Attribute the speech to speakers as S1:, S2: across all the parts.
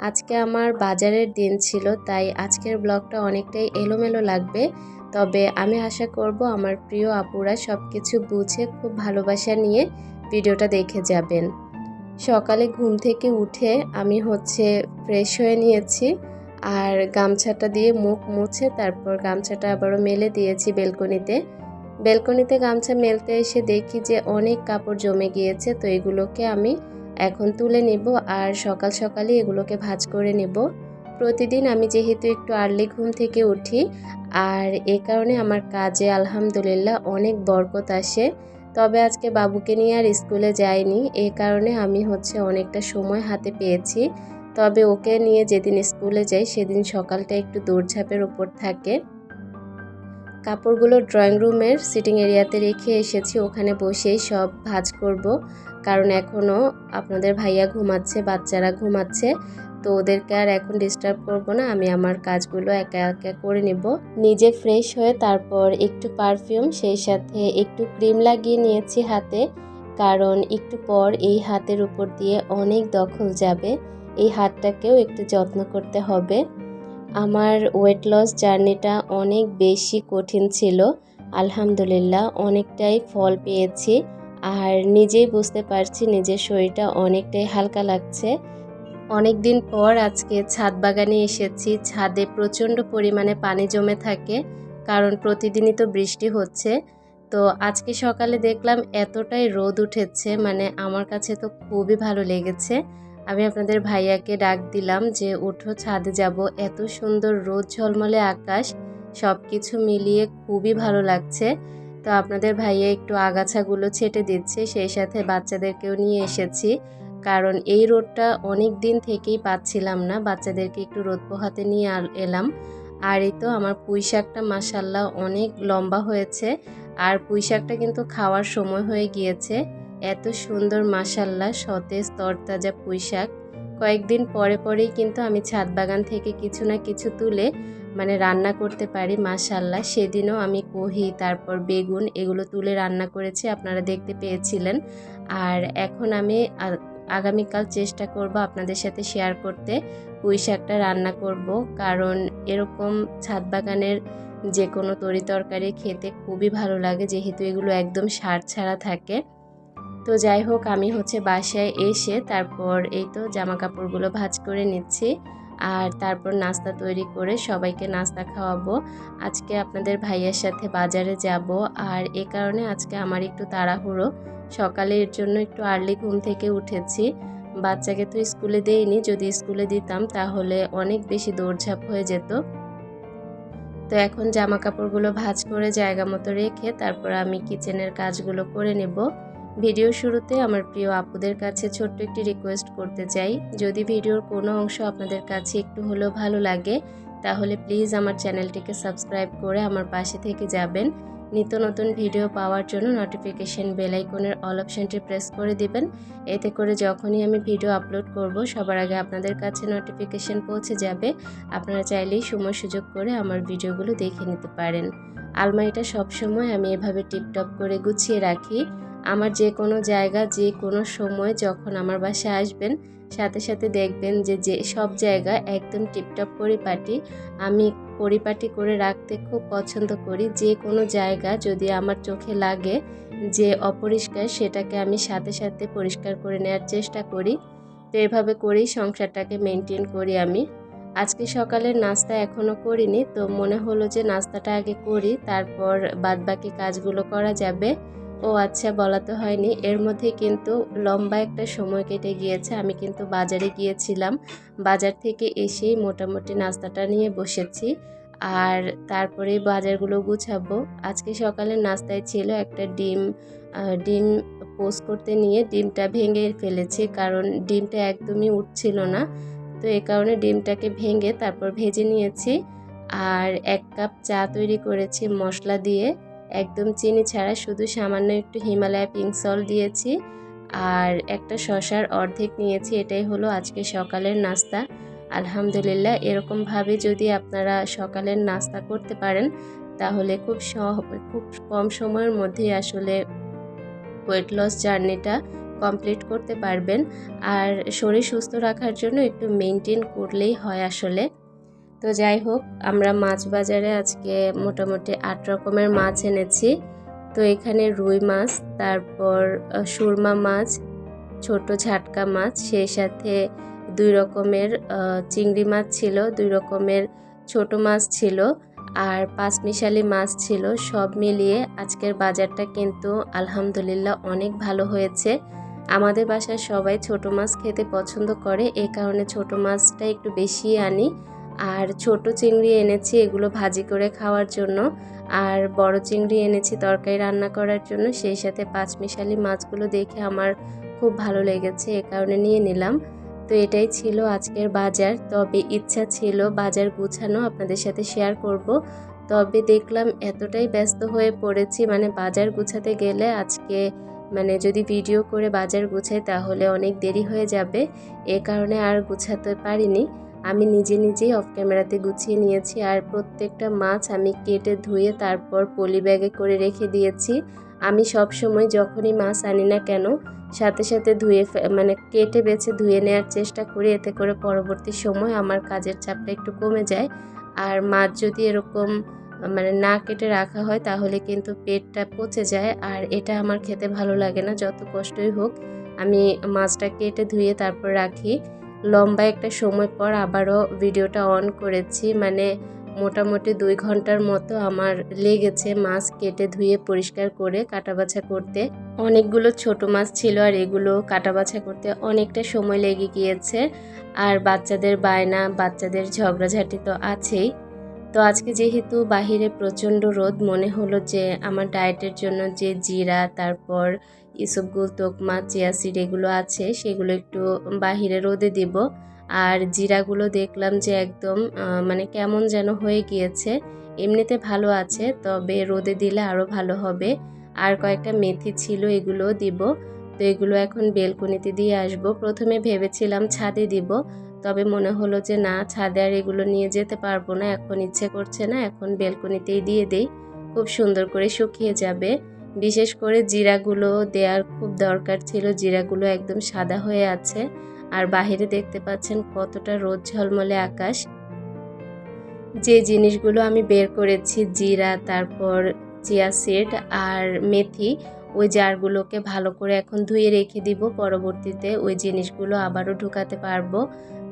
S1: আজকে আমার বাজারের দিন ছিল, তাই আজকের ব্লগটা অনেকটাই এলোমেলো লাগবে। তবে আমি আশা করব আমার প্রিয় আপুরা সব কিছু বুঝে, খুব ভালোবাসা নিয়ে ভিডিওটা দেখে যাবেন। সকালে ঘুম থেকে উঠে আমি হচ্ছে ফ্রেশ হয়ে নিয়েছি আর গামছাটা দিয়ে মুখ মুছে তারপর গামছাটা আবারও মেলে দিয়েছি বেলকনিতে। বেলকনিতে গামছা মেলতে এসে দেখি যে অনেক কাপড় জমে গিয়েছে, তো এগুলোকে আমি এখন তুলে নেব আর সকাল সকালে এগুলোকে ভাজ করে নেব। প্রতিদিন আমি যেহেতু একটু আর্লি ঘুম থেকে উঠি, আর এ কারণে আমার কাজে আলহামদুলিল্লাহ অনেক বরকত আসে। তবে আজকে বাবুকে নিয়ে আর স্কুলে যাইনি, এ কারণে আমি হচ্ছে অনেকটা সময় হাতে পেয়েছি। তবে ওকে নিয়ে যেদিন স্কুলে যাই, সেদিন সকালটা একটু দৌড়ঝাঁপের ওপর থাকে। কাপড়গুলো ড্রয়িং রুমের সিটিং এরিয়াতে রেখে এসেছি, ওখানে বসেই সব ভাজ করব। কারণ এখনও আপনাদের ভাইয়া ঘুমাচ্ছে, বাচ্চারা ঘুমাচ্ছে, তো ওদেরকে আর এখন ডিস্টার্ব করব না। আমি আমার কাজগুলো একা একা করে নেব। নিজে ফ্রেশ হয়ে তারপর একটু পারফিউম সেই সাথে একটু ক্রিম লাগিয়ে নিয়েছি হাতে। কারণ একটু পর এই হাতের উপর দিয়ে অনেক দখল যাবে। এই হাতটাকেও একটু যত্ন করতে হবে। আমার ওয়েট লস জার্নিটা অনেক বেশি কঠিন ছিল। আলহামদুলিল্লাহ, অনেকটাই ফল পেয়েছি। আর নিজেই বুঝতে পারছি নিজের শরীরটা অনেকটাই হালকা লাগছে। অনেক দিন পর আজকে ছাদ বাগানে এসেছি। ছাদে প্রচণ্ড পরিমাণে পানি জমে থাকে, কারণ প্রতিদিনই তো বৃষ্টি হচ্ছে। তো আজকে সকালে দেখলাম এতটাই রোদ উঠেছে মানে আমার কাছে তো খুবই ভালো লেগেছে। আমি আপনাদের ভাইয়াকে ডাক দিলাম যে, ওঠো, ছাদে যাব। এত সুন্দর রোদ, ঝলমলে আকাশ সব কিছু মিলিয়ে খুবই ভালো লাগছে। তো আপনাদের ভাইয়া একটু আগাছাগুলো ছেটে দিচ্ছে, সেই সাথে বাচ্চাদেরকেও নিয়ে এসেছি। কারণ এই রোদটা অনেক দিন থেকেই পাচ্ছিলাম না। বাচ্চাদেরকে একটু রোদ পোহাতে নিয়ে এলাম। আর এই তো আমার পুঁই শাকটা মাসাল্লাহ অনেক লম্বা হয়েছে। আর পুঁই শাকটা কিন্তু খাওয়ার সময় হয়ে গিয়েছে। এত সুন্দর মাসাল্লাহ সতেজ, তরতাজা পুঁই শাক কয়েকদিন পরে পরেই কিন্তু আমি ছাদ বাগান থেকে কিছু না কিছু তুলে মানে রান্না করতে পারি মাশাল্লাহ। সেদিনও আমি কহি, তারপর বেগুন এগুলো তুলে রান্না করেছি, আপনারা দেখতে পেয়েছিলেন। আর এখন আমি আগামীকাল চেষ্টা করব আপনাদের সাথে শেয়ার করতে পুঁই শাকটা রান্না করব। কারণ এরকম ছাদ বাগানের যে কোনো তরি তরকারি খেতে খুবই ভালো লাগে, যেহেতু এগুলো একদম সার ছাড়া থাকে। তো যাই হোক, আমি হচ্ছে বাসায় এসে তারপর এই তো জামা কাপড়গুলো ভাজ করে নিচ্ছি আর তারপর নাস্তা তৈরি করে সবাইকে নাস্তা খাওয়াবো। আজকে আপনাদের ভাইয়ের সাথে বাজারে যাব আর এ কারণে আজকে আমার একটু তাড়াহুড়ো। সকালের জন্য একটু আর্লি ঘুম থেকে উঠেছি। বাচ্চাকে তো স্কুলে দেইনি, যদি স্কুলে দিতাম তাহলে অনেক বেশি দৌড়ঝাঁপ হয়ে যেত। তো এখন জামা কাপড়গুলো ভাজ করে জায়গা মতো রেখে তারপর আমি কিচেনের কাজগুলো করে নেব। ভিডিও শুরুতে আমার প্রিয় আপুদের কাছে ছোট্ট একটি রিকোয়েস্ট করতে চাই। যদি ভিডিওর কোনো অংশ আপনাদের কাছে একটু হলেও ভালো লাগে, তাহলে প্লিজ আমার চ্যানেলটিকে সাবস্ক্রাইব করে আমার পাশে থেকে যাবেন। নিত্য নতুন ভিডিও পাওয়ার জন্য নোটিফিকেশন বেলাইকনের অল অপশানটি প্রেস করে দিবেন। এতে করে যখনই আমি ভিডিও আপলোড করব, সবার আগে আপনাদের কাছে নোটিফিকেশন পৌঁছে যাবে। আপনারা চাইলেই সময় সুযোগ করে আমার ভিডিওগুলো দেখে নিতে পারেন। আলমারিটা সবসময় আমি এভাবে টিপটপ করে গুছিয়ে রাখি। আমার যে কোনো জায়গা, যে কোনো সময় যখন আমার বাসায় আসবেন, সাথে সাথে দেখবেন যে যে সব জায়গা একদম টিপটপ পরিপাটি। আমি পরিপাটি করে রাখতে খুব পছন্দ করি। যে কোনো জায়গা যদি আমার চোখে লাগে যে অপরিষ্কার, সেটাকে আমি সাথে সাথে পরিষ্কার করে নেওয়ার চেষ্টা করি। তো এভাবে করেই সংসারটাকে মেনটেন করি আমি। আজকে সকালের নাস্তা এখনও করিনি, তো মনে হলো যে, নাস্তাটা আগে করি, তারপর বাদবাকি কাজগুলো করা যাবে। ও আচ্ছা বলা তো হয়নি। এর মধ্যে কিন্তু লম্বা একটা সময় কেটে গিয়েছে। আমি কিন্তু বাজারে গিয়েছিলাম। বাজার থেকে এসেই মোটামুটি নাস্তাটা নিয়ে বসেছি। আর তারপরে বাজারগুলো গুছাবো। আজকে সকালের নাস্তায় ছিল একটা ডিম ডিম পোস্ট করতে নিয়ে ডিমটা ভেঙে ফেলেছি। কারণ ডিমটা একদমই উঠছিল না। তো এই কারণে ডিমটাকে ভেঙে তারপর ভেজে নিয়েছি। আর এক কাপ চা তৈরি করেছি মশলা দিয়ে। একদম চিনি ছাড়া শুধু সামান্য একটু হিমালয়া পিঙ্ক সল দিয়েছি আর একটা শশার অর্ধেক নিয়েছি, এটাই হলো আজকে সকালের নাস্তা। আলহামদুলিল্লাহ, এরকমভাবে যদি আপনারা সকালের নাস্তা করতে পারেন, তাহলে খুব খুব কম সময়ের মধ্যেই আসলে ওয়েট লস জার্নিটা কমপ্লিট করতে পারবেন। আর শরীর সুস্থ রাখার জন্য একটু মেনটেন করলেই হয় আসলে। তো যাই হোক, আমরা মাছ বাজারে আজকে মোটামুটি আট রকমের মাছ এনেছি। তো এখানে রুই মাছ, তারপর সুরমা মাছ, ছোট ঝাটকা মাছ, সেই সাথে দুই রকমের চিংড়ি মাছ ছিল, দুই রকমের ছোট মাছ ছিল আর পাঁচমিশালি মাছ ছিল। সব মিলিয়ে আজকের বাজারটা কিন্তু আলহামদুলিল্লাহ অনেক ভালো হয়েছে। আমাদের বাসায় সবাই ছোট মাছ খেতে পছন্দ করে, এই কারণে ছোট মাছটা একটু বেশি আনি। আর ছোট চিংড়ি এনেছি, এগুলো ভাজি করে খাওয়ার জন্য। আর বড় চিংড়ি এনেছি তরকারি রান্না করার জন্য, সেই সাথে পাঁচমিশালি মাছগুলো দেখে আমার খুব ভালো লেগেছে, এ কারণে নিয়ে নিলাম। তো এটাই ছিল আজকের বাজার। তবে ইচ্ছা ছিল বাজার গুছানো, আপনাদের সাথে শেয়ার করব। তবে দেখলাম এতটাই ব্যস্ত হয়ে পড়েছি মানে বাজার গুছাতে গেলে আজকে মানে যদি ভিডিও করে বাজার গুছাই তাহলে অনেক দেরি হয়ে যাবে। এ কারণে আর গুছাতে পারিনি। আমি নিজে নিজেই অফ ক্যামেরাতে গুছিয়ে নিয়েছি আর প্রত্যেকটা মাছ আমি কেটে ধুয়ে তারপর পলি ব্যাগে করে রেখে দিয়েছি। আমি সব সময় যখনই মাছ আনি না কেন, সাথে সাথে ধুয়ে মানে কেটে বেছে ধুয়ে নেওয়ার চেষ্টা করি, এতে করে পরবর্তী সময় আমার কাজের চাপটা একটু কমে যায়। আর মাছ যদি এরকম মানে না কেটে রাখা হয়, তাহলে কিন্তু পেটটা পচে যায় আর এটা আমার খেতে ভালো লাগে না, যত কষ্টই হোক। আমি মাছটা কেটে ধুয়ে তারপর রাখি। লম্বা একটা সময় পর আবারও ভিডিওটা অন করেছি। মানে মোটামুটি দুই ঘণ্টার মতো আমার লেগেছে মাছ কেটে ধুয়ে পরিষ্কার করে কাটাবাছা করতে। অনেকগুলো ছোট মাছ ছিল আর এগুলো কাটাবাছা করতে অনেকটা সময় লেগে গিয়েছে। আর বাচ্চাদের বায়না, বাচ্চাদের ঝগড়াঝাটি তো আছেই। তো আজকে যেহেতু বাহিরে প্রচণ্ড রোদ, মনে হলো যে আমার ডায়েটের জন্য যে জিরা, তারপর ইসবগুল তোকমা চিয়া সিড এগুলো আছে, সেগুলো একটু বাহিরে রোদে দিব। আর জিরাগুলো দেখলাম যে একদম মানে কেমন যেন হয়ে গিয়েছে, এমনিতে ভালো আছে, তবে রোদে দিলে আরও ভালো হবে। আর কয়েকটা মেথি ছিল, এগুলো দিব। তো এগুলো এখন বেলকনিতে দিয়ে আসব। প্রথমে ভেবেছিলাম ছাদে দিব, তবে মনে হলো যে না, ছাদে আর এগুলো নিয়ে যেতে পারব না, এখন ইচ্ছে করছে না, এখন বেলকনিতেই দিয়ে দেই। খুব সুন্দর করে শুকিয়ে যাবে। বিশেষ করে জিরাগুলো দেওয়ার খুব দরকার ছিল। জিরাগুলো একদম সাদা হয়ে আছে। আর বাহিরে দেখতে পাচ্ছেন কতটা রোদ ঝলমলে আকাশ। যে জিনিসগুলো আমি বের করেছি, জিরা, তারপর চিয়া সিড আর মেথি, ওই জারগুলোকে ভালো করে এখন ধুয়ে রেখে দিব। পরবর্তীতে ওই জিনিসগুলো আবারও ঢুকাতে পারব।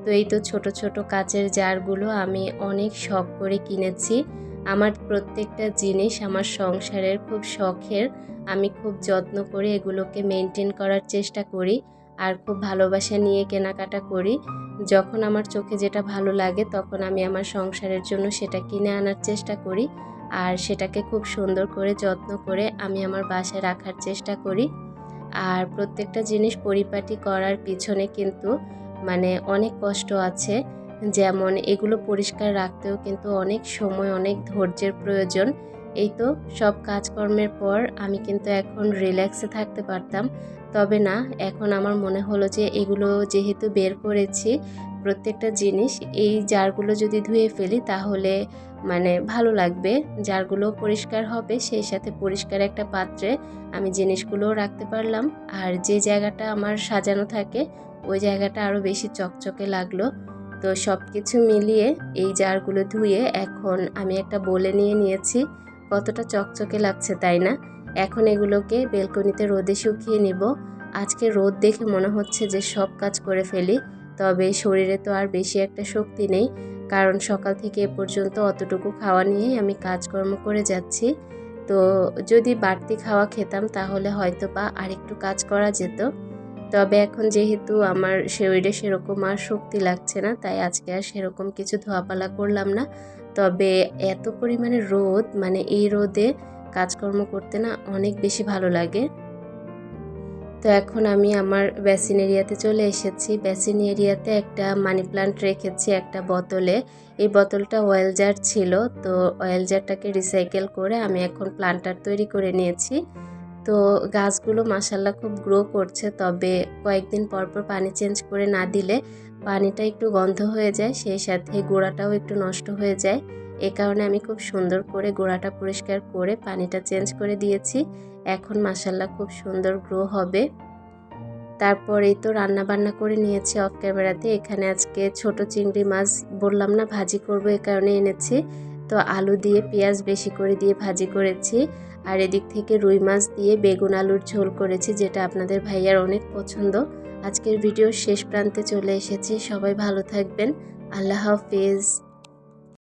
S1: তো এই তো ছোট ছোট কাচের জারগুলো আমি অনেক শখ করে কিনেছি। আমার প্রত্যেকটা জিনিস আমার সংসারের খুব শখের। আমি খুব যত্ন করে এগুলোকে মেনটেন করার চেষ্টা করি আর খুব ভালোবাসা নিয়ে কেনাকাটা করি। যখন আমার চোখে যেটা ভালো লাগে তখন আমি আমার সংসারের জন্য সেটা কিনে আনার চেষ্টা করি আর সেটাকে খুব সুন্দর করে যত্ন করে আমি আমার বাসায় রাখার চেষ্টা করি। আর প্রত্যেকটা জিনিস পরিপাটি করার পিছনে কিন্তু মানে অনেক কষ্ট আছে। যেমন এগুলো পরিষ্কার রাখতেও কিন্তু অনেক সময় অনেক ধৈর্যের প্রয়োজন। এই তো সব কাজকর্মের পর আমি কিন্তু এখন রিল্যাক্সে থাকতে পারতাম। তবে না, এখন আমার মনে হলো যে এগুলো যেহেতু বের করেছি প্রত্যেকটা জিনিস, এই জারগুলো যদি ধুয়ে ফেলি তাহলে মানে ভালো লাগবে। জারগুলো পরিষ্কার হবে, সেই সাথে পরিষ্কার একটা পাত্রে আমি জিনিসগুলোও রাখতে পারলাম। আর যে জায়গাটা আমার সাজানো থাকে, ওই জায়গাটা আরও বেশি চকচকে লাগল। তো সব কিছু মিলিয়ে এই জারগুলো ধুয়ে এখন আমি একটা বলে নিয়ে নিয়েছি। কতটা চকচকে লাগছে, তাই না? এখন এগুলোকে বেলকনিতে রোদে শুকিয়ে নিব। আজকে রোদ দেখে মনে হচ্ছে যে সব কাজ করে ফেলি, তবে শরীরে তো আর বেশি একটা শক্তি নেই, কারণ সকাল থেকে এ পর্যন্ত অতটুকু খাওয়া নিয়েই আমি কাজকর্ম করে যাচ্ছি। তো যদি বাড়তি খাওয়া খেতাম, তাহলে হয়তো বা আরেকটু কাজ করা যেত। তবে এখন যেহেতু আমার শরীরে সেরকম আর শক্তি লাগছে না, তাই আজকে আর সেরকম কিছু ধোয়াপালা করলাম না। তবে এত পরিমাণে রোদ মানে এই রোদে কাজকর্ম করতে না অনেক বেশি ভালো লাগে। তো এখন আমি আমার বেসিন এরিয়াতে চলে এসেছি। বেসিন এরিয়াতে একটা মানি প্লান্ট রেখেছি একটা বোতলে। এই বোতলটা অয়েল জার ছিল, তো অয়েল জারটাকে রিসাইকেল করে আমি এখন প্লান্টার তৈরি করে নিয়েছি। তো গাছগুলো মাসাল্লাহ খুব গ্রো করছে, তবে কয়েকদিন পর পর পানি চেঞ্জ করে না দিলে পানিটা একটু গন্ধ হয়ে যায়, সেই সাথে গোড়াটাও একটু নষ্ট হয়ে যায়। এ কারণে আমি খুব সুন্দর করে গোড়াটা পরিষ্কার করে পানিটা চেঞ্জ করে দিয়েছি। এখন মাসাল্লাহ খুব সুন্দর গ্রো হবে। তারপরেই তো রান্না বান্না করে নিয়েছি অফ ক্যামেরাতে এখানে আজকে ছোট চিংড়ি মাছ বললাম না, ভাজি করব এ কারণে এনেছি। তো আলু দিয়ে, পেঁয়াজ বেশি করে দিয়ে ভাজি করেছি। আর এদিক থেকে রুই মাছ দিয়ে বেগুন আলুর ঝোল করেছি, যেটা আপনাদের ভাইয়ার অনেক পছন্দ। আজকের ভিডিও শেষ প্রান্তে চলে এসেছি, সবাই ভালো থাকবেন, আল্লাহ হাফিজ।